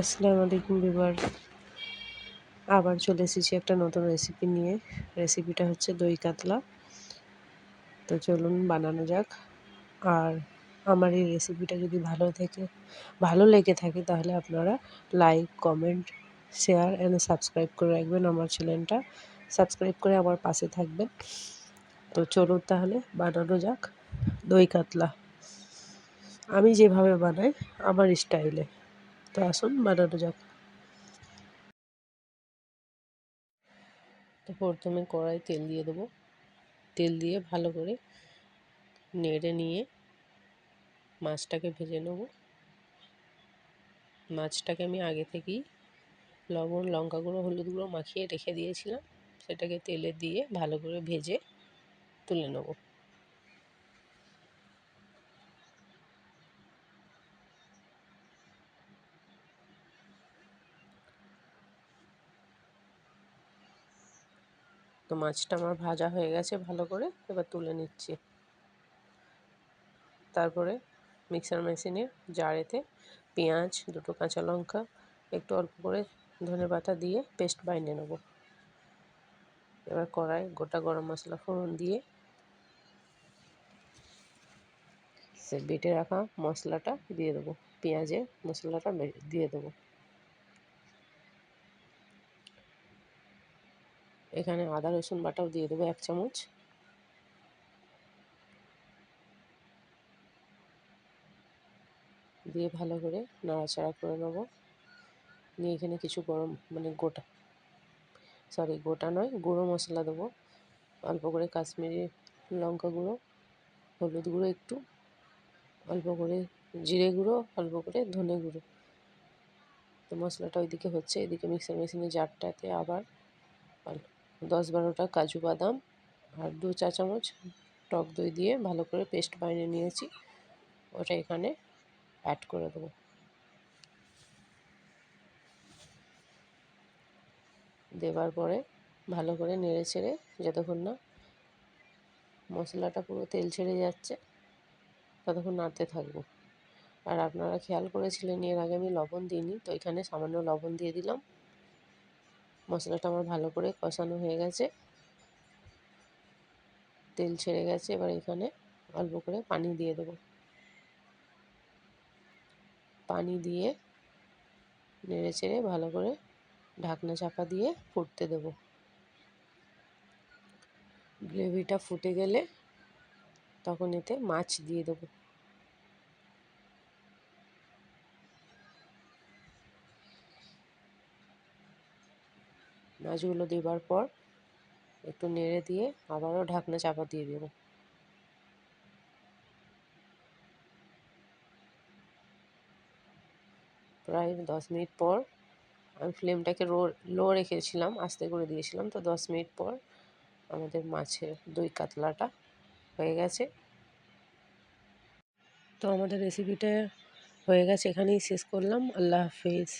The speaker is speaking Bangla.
আসসালামু আলাইকুম বিবার আবার চলে এসেছি একটা নতুন রেসিপি নিয়ে। রেসিপিটা হচ্ছে দই কাতলা। তো চলুন বানানো যাক। আর আমার এই রেসিপিটা যদি ভালো থেকে, ভালো লেগে থাকে, তাহলে আপনারা like comment share and subscribe করে রাখবেন আমার চ্যানেলটা সাবস্ক্রাইব করে আমার পাশে থাকবেন। তো চলুন তাহলে বানানো যাক দই কাতলা। আমি যেভাবে বানাই, আমার স্টাইলে তো আসুন, বানানো যাক। তো প্রথমে কড়াই তেল দিয়ে দেবো। তেল দিয়ে ভালো করে নেড়ে নিয়ে মাছটাকে ভেজে নেব। মাছটাকে আমি আগে থেকেই লবণ, লঙ্কা গুঁড়ো, হলুদ গুঁড়ো মাখিয়ে রেখে দিয়েছিলাম। সেটাকে তেলে দিয়ে ভালো করে ভেজে তুলে নেব। তো মাছটা আমার ভাজা হয়ে গেছে ভালো করে, এবার তুলে নিচ্ছি। তারপরে মিক্সার মেশিনে জারেতে পেঁয়াজ, দুটো কাঁচা লঙ্কা, একটু অল্প করে ধনে পাতা দিয়ে পেস্ট বাইনে নেব। এবার কড়াই গোটা গরম মশলা ফোড়ন দিয়ে সে বেটে রাখা মশলাটা দিয়ে দেবো, পেঁয়াজের মশলাটা দিয়ে দেবো। এখানে আদা, রসুন বাটাও দিয়ে দেবো এক চামচ। দিয়ে ভালো করে নাড়াচাড়া করে নেব। নিয়ে এখানে কিছু গরম মানে গোটা সরি গোটা নয়, গুঁড়ো মশলা দেবো। অল্প করে কাশ্মীরি লঙ্কা গুঁড়ো, হলুদ গুঁড়ো একটু, অল্প করে জিরে গুঁড়ো, অল্প করে ধনে গুঁড়ো। তো মশলাটা ওইদিকে হচ্ছে, এদিকে মিক্সার মেশিনের জারটাতে আবার দশ বারোটা কাজু বাদাম আর দু চা চামচ টক দই দিয়ে ভালো করে পেস্ট বানিয়ে নিয়েছি। ওটা এখানে অ্যাড করে দেবো। দেবার পরে ভালো করে নেড়ে ছেড়ে যতক্ষণ না মশলাটা পুরো তেল ছেড়ে যাচ্ছে ততক্ষণ নাড়তে থাকব। আর আপনারা খেয়াল করেছিলেন এর আগে আমি লবণ দিইনি, তো এখানে সামান্য লবণ দিয়ে দিলাম। মশলাটা আমার ভালো করে কষানো হয়ে গেছে। তেল ছেড়ে গেছে, এবার এখানে অল্প করে পানি দিয়ে দেবো। পানি দিয়ে নেড়ে চেড়ে ভালো করে ঢাকনা চাপা দিয়ে ফুটতে দেবো। গ্রেভিটা ফুটে গেলে তখন এতে মাছ দিয়ে দেবো। মাছগুলো দেবার পর একটু নেড়ে দিয়ে আবারও ঢাকনা চাপা দিয়ে দেবো। প্রায় দশ মিনিট পর আমি ফ্লেমটাকে লো লো রেখেছিলাম, আস্তে করে দিয়েছিলাম। তো দশ মিনিট পর আমাদের মাছের দই কাতলাটা হয়ে গেছে। তো আমাদের রেসিপিটা হয়ে গেছে, এখানেই শেষ করলাম। আল্লাহ হাফিজ।